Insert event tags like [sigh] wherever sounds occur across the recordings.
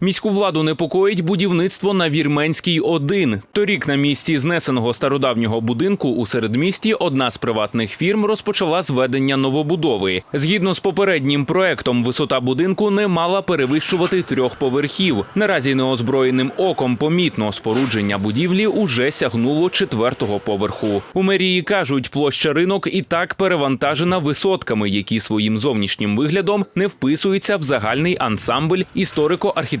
Міську владу непокоїть будівництво на Вірменській 1. Торік на місці знесеного стародавнього будинку у середмісті одна з приватних фірм розпочала зведення новобудови. Згідно з попереднім проектом, висота будинку не мала перевищувати трьох поверхів. Наразі неозброєним оком помітно спорудження будівлі уже сягнуло четвертого поверху. У мерії кажуть, площа ринок і так перевантажена висотками, які своїм зовнішнім виглядом не вписуються в загальний ансамбль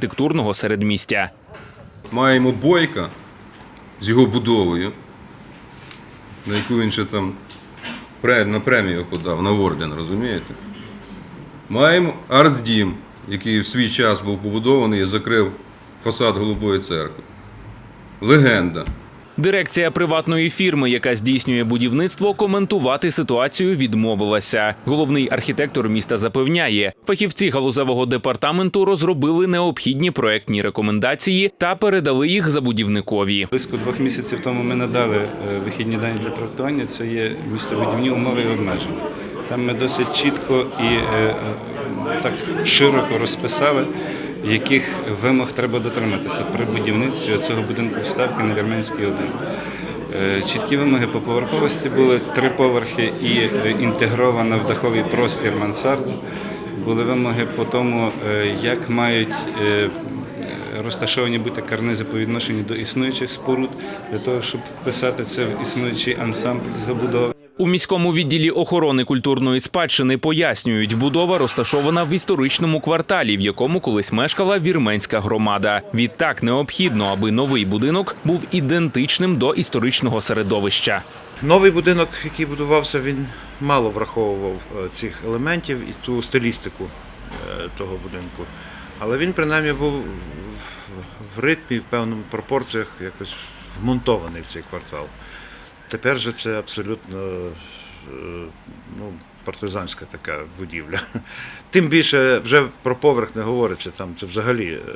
історико-архітектурного середмістя. Маємо бойка з його будовою, на яку він ще там на премію подав, на орден, розумієте? Маємо Арсдім, який в свій час був побудований і закрив фасад Голубої церкви. Легенда. Дирекція приватної фірми, яка здійснює будівництво, коментувати ситуацію відмовилася. Головний архітектор міста запевняє, фахівці галузевого департаменту розробили необхідні проектні рекомендації та передали їх забудівникові. Близько двох місяців тому ми надали е, вихідні дані для проектування. Це є містобудівні умови і обмеження. Там ми досить чітко і е, е, так широко розписали, яких вимог треба дотриматися при будівництві цього будинку вставки на Вірменській 1. Е, Чіткі вимоги по поверховості були три поверхи і е, інтегрована в даховий простір мансарда. Були вимоги по тому, е, як мають розташовані бути карнизи по відношенню до існуючих споруд, для того, щоб вписати це в існуючий ансамбль забудови. У міському відділі охорони культурної спадщини пояснюють, будова розташована в історичному кварталі, в якому колись мешкала вірменська громада. Відтак необхідно, аби новий будинок був ідентичним до історичного середовища. Новий будинок, який будувався, він мало враховував е, цих елементів і ту стилістику е, того будинку. Але він принаймні був в- ритмі, в певних пропорціях якось вмонтований в цей квартал. Тепер же це абсолютно е, ну, партизанська така будівля. [laughs] Тим більше вже про поверх не говориться, там це взагалі е,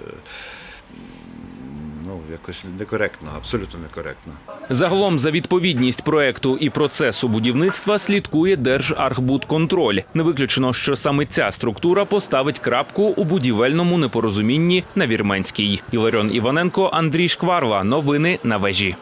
ну, якось некоректно, абсолютно некоректно. Загалом за відповідність проекту і процесу будівництва слідкує Держархбудконтроль. Не виключено, що саме ця структура поставить крапку у будівельному непорозумінні на Вірменській. Іларіон Іваненко, Андрій Шкварла. Новини на вежі.